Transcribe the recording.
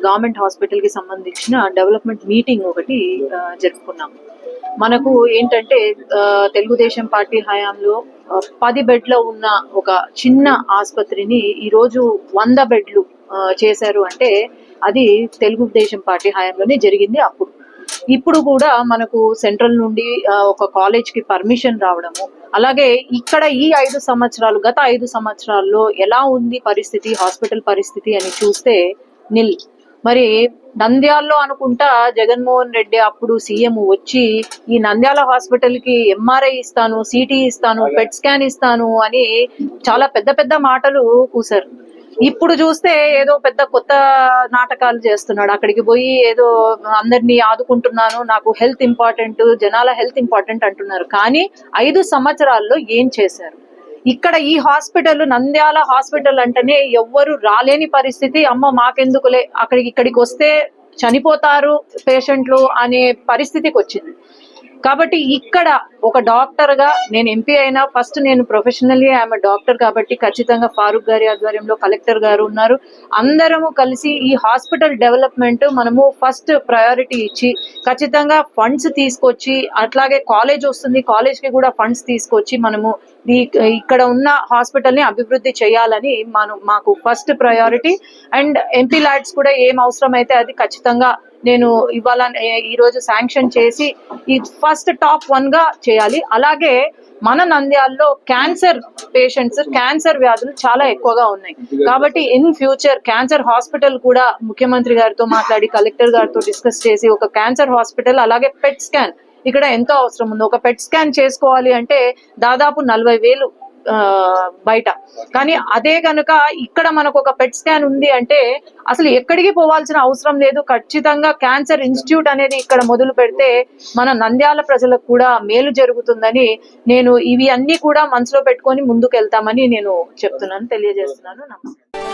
Government హాస్పిటల్కి సంబంధించిన development meeting ఒకటి జరుపుకున్నాము మనకు ఏంటంటే తెలుగుదేశం పార్టీ హయాంలో పది బెడ్ల ఉన్న ఒక చిన్న ఆసుపత్రిని ఈరోజు వంద బెడ్లు చేశారు అంటే అది తెలుగుదేశం పార్టీ హయాంలోనే జరిగింది అప్పుడు. ఇప్పుడు కూడా మనకు సెంట్రల్ నుండి ఒక కాలేజ్కి పర్మిషన్ రావడము అలాగే ఇక్కడ ఈ ఐదు సంవత్సరాలు గత ఐదు సంవత్సరాల్లో ఎలా ఉంది పరిస్థితి హాస్పిటల్ పరిస్థితి అని చూస్తే నిల్ మరి నంద్యాలలో అనుకుంటా జగన్మోహన్ రెడ్డి అప్పుడు సీఎం వచ్చి ఈ నంద్యాల హాస్పిటల్కి ఎంఆర్ఐ ఇస్తాను సిటీ ఇస్తాను పెట్ స్కాన్ ఇస్తాను అని చాలా పెద్ద పెద్ద మాటలు కూసారు ఇప్పుడు చూస్తే ఏదో పెద్ద కొత్త నాటకాలు చేస్తున్నాడు. అక్కడికి పోయి ఏదో అందరినీ ఆదుకుంటున్నాను నాకు హెల్త్ ఇంపార్టెంట్ జనాల హెల్త్ ఇంపార్టెంట్ అంటున్నారు. కానీ ఐదు సంవత్సరాల్లో ఏం చేశారు? ఇక్కడ ఈ హాస్పిటల్ నంద్యాల హాస్పిటల్ అంటేనే ఎవ్వరు రాలేని పరిస్థితి. అమ్మ మాకెందుకులే? అక్కడికి ఇక్కడికి వస్తే చనిపోతారు పేషెంట్లు అనే పరిస్థితికి వచ్చింది. కాబట్టి ఇక్కడ ఒక డాక్టర్గా నేను ఎంపీ అయినా ఫస్ట్ నేను ప్రొఫెషనల్లీ ఆమె డాక్టర్ కాబట్టి ఖచ్చితంగా ఫారూక్ గారి ఆధ్వర్యంలో కలెక్టర్ గారు ఉన్నారు. అందరము కలిసి ఈ హాస్పిటల్ డెవలప్మెంట్ మనము ఫస్ట్ ప్రయారిటీ ఇచ్చి ఖచ్చితంగా ఫండ్స్ తీసుకొచ్చి అట్లాగే కాలేజ్ వస్తుంది కాలేజ్కి కూడా ఫండ్స్ తీసుకొచ్చి మనము ఇక్కడ ఉన్న హాస్పిటల్ని అభివృద్ధి చేయాలని మనం మాకు first priority. And MP LADS కూడా ఏం అవసరం అయితే అది ఖచ్చితంగా నేను ఇవాళ ఈ రోజు శాంక్షన్ చేసి ఈ ఫస్ట్ టాప్ వన్గా చేయాలి. అలాగే మన నంద్యాల్లో క్యాన్సర్ పేషెంట్స్ క్యాన్సర్ వ్యాధులు చాలా ఎక్కువగా ఉన్నాయి. కాబట్టి ఇన్ ఫ్యూచర్ క్యాన్సర్ హాస్పిటల్ కూడా ముఖ్యమంత్రి గారితో మాట్లాడి కలెక్టర్ గారితో డిస్కస్ చేసి ఒక క్యాన్సర్ హాస్పిటల్ అలాగే పెట్ స్కాన్. ఇక్కడ ఎంతో అవసరం ఉంది. ఒక పెట్ స్కాన్ చేసుకోవాలి అంటే దాదాపు నలభై వేలు బయట. కానీ అదే కనుక ఇక్కడ మనకు ఒక పెట్ స్కాన్ ఉంది అంటే అసలు ఎక్కడికి పోవాల్సిన అవసరం లేదు. ఖచ్చితంగా క్యాన్సర్ ఇన్స్టిట్యూట్ అనేది ఇక్కడ మొదలు పెడితే మన నంద్యాల ప్రజలకు కూడా మేలు జరుగుతుందని నేను ఇవి అన్ని కూడా మనసులో పెట్టుకొని ముందుకు వెళ్తామని నేను చెప్తున్నాను తెలియజేస్తున్నాను. నమస్తే